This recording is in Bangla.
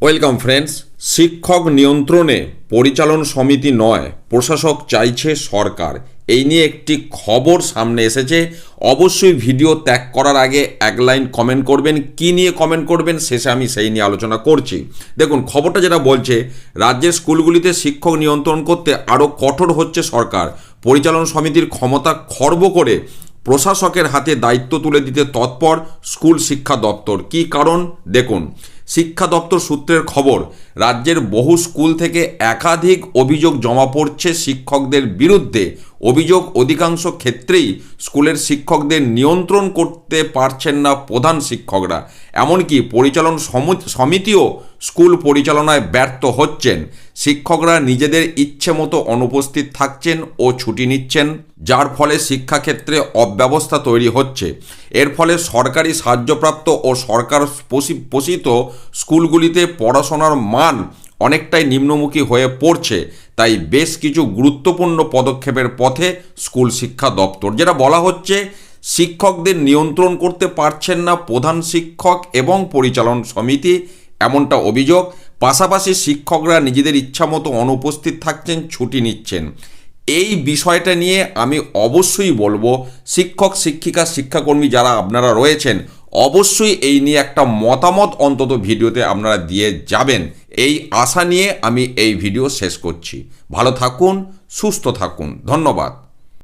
ওয়েলকাম ফ্রেন্ডস শিক্ষক নিয়ন্ত্রণে পরিচালন সমিতি নয়, প্রশাসক চাইছে সরকার। এই নিয়ে একটি খবর সামনে এসেছে। অবশ্যই ভিডিও ত্যাগ করার আগে এক লাইন কমেন্ট করবেন। কি নিয়ে কমেন্ট করবেন শেষে আমি সেই নিয়ে আলোচনা করছি। দেখুন, খবরটা যেটা বলছে, রাজ্যের স্কুলগুলিতে শিক্ষক নিয়ন্ত্রণ করতে আরও কঠোর হচ্ছে সরকার। পরিচালন সমিতির ক্ষমতা খর্ব করে প্রশাসকের হাতে দায়িত্ব তুলে দিতে তৎপর স্কুল শিক্ষা দপ্তর। কী কারণ? দেখুন শিক্ষা দপ্তর সূত্রের খবর রাজ্যের বহু স্কুল থেকে একাধিক অভিযোগ জমা পড়ছে শিক্ষকদের বিরুদ্ধে। অভিযোগ অধিকাংশ ক্ষেত্রেই স্কুলের শিক্ষকদের নিয়ন্ত্রণ করতে পারছেন না প্রধান শিক্ষকরা। এমনকি পরিচালন সম- সমিতিও স্কুল পরিচালনায় ব্যর্থ হচ্ছেন। শিক্ষকরা নিজেদের ইচ্ছে মতো অনুপস্থিত থাকছেন ও ছুটি নিচ্ছেন, যার ফলে শিক্ষাক্ষেত্রে অব্যবস্থা তৈরি হচ্ছে। এর ফলে সরকারি সাহায্যপ্রাপ্ত ও সরকার পোষিত স্কুলগুলিতে পড়াশোনার মান অনেকটাই নিম্নমুখী হয়ে পড়ছে। তাই বেশ কিছু গুরুত্বপূর্ণ পদক্ষেপের পথে স্কুল শিক্ষা দপ্তর, যেটা বলা হচ্ছে শিক্ষকদের নিয়ন্ত্রণ করতে পারছেন না প্রধান শিক্ষক এবং পরিচালন সমিতি, এমনটা অভিযোগ। পাশাপাশি শিক্ষকরা নিজেদের ইচ্ছামতো অনুপস্থিত থাকছেন, ছুটি নিচ্ছেন। এই বিষয়টা নিয়ে আমি অবশ্যই বলব, শিক্ষক, শিক্ষিকা, শিক্ষাকর্মী যারা আপনারা রয়েছেন অবশ্যই এই নিয়ে একটা মতামত অন্তত ভিডিওতে আপনারা দিয়ে যাবেন। এই আশা নিয়ে আমি এই ভিডিও শেষ করছি। ভালো থাকুন, সুস্থ থাকুন। ধন্যবাদ।